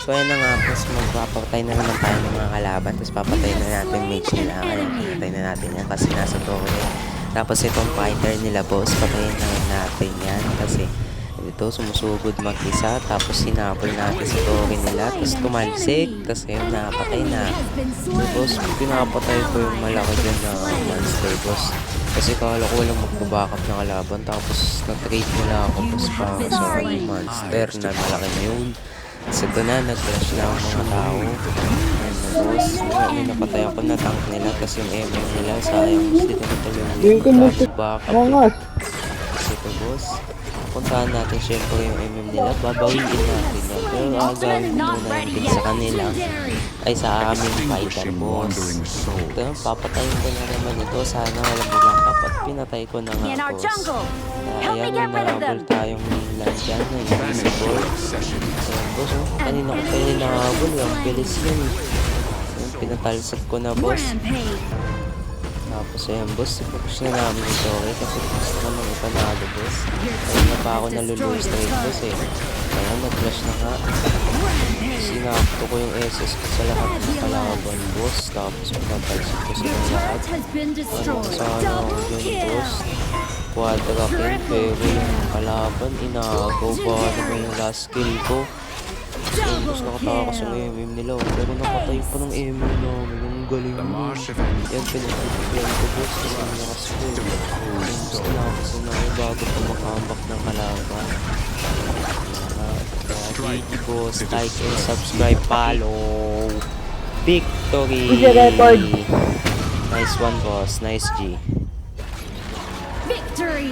So ayun na nga, boss, magpapatay na naman tayo ng mga kalaban. Tapos papatay na natin yung mage nila. Kaya papatay na natin yan kasi nasa torre. Tapos itong fighter nila, boss, patayin na natin yan. Kasi ito, sumusugod mag-isa. Tapos sinapol natin sa torre nila. Tapos tumalsik. Tapos ayun, napatay na. So, boss, pinapatay ko yung malaki dyan na monster, boss. Kasi kala ko walang magbabackup na kalaban. Tapos na-trade mo na ako, boss, para sa monster na malaki na yun. Kasi ito na, nag-flash na ang mga tao. Ayun na, boss. May napatay ako na tank nila. Tapos yung MM nila, sayang. Mas dito na tuloy Yung backup. Angas. Kasi ito, boss. Puntahan natin syempre yung MM nila. Babawiin natin yan. Pero agawin ko muna yung pick sa kanila. Ay, sa aming fighter, boss. Ito, papatayin ko na naman ito. Sana walang bumackup at pinatay ko na nga, In our boss. jungle. Kaya Help me ayan, get may rid of nahabol them. tayong mainland dyan na invisible. Ayan, boss, oh. Kanina ko pa yung nahabol. Yung bilis yun. Ayan, pinatalsik ko na, boss. Tapos ayan, boss, ipupush na namin ito, okay? Kasi gusto ko nang ipanalo, boss. Ayun na pa ako nalulose trade, boss, eh. Ayan, nag-flash na nga. Sinakto ko yung SS ko sa lahat ng kalaban, boss. Tapos pinatalsik ko silang lahat. Ano, sana dyan, kill. boss. Quadra kill, pero yung kalaban, inagaw pa naman yung last kill ko. Boss, nakatawa ko sa MM nila, oh. Pero napatay pa ng MM namin. Ang galing mo. Yan, pinagpipigyan ko, boss. Kasi lakas ko. Ayun, gusto na ako sa mga bago pa makambak ng kalaban. Boss. Like and subscribe, follow. Victory! Nice one, boss. Nice G. Victory.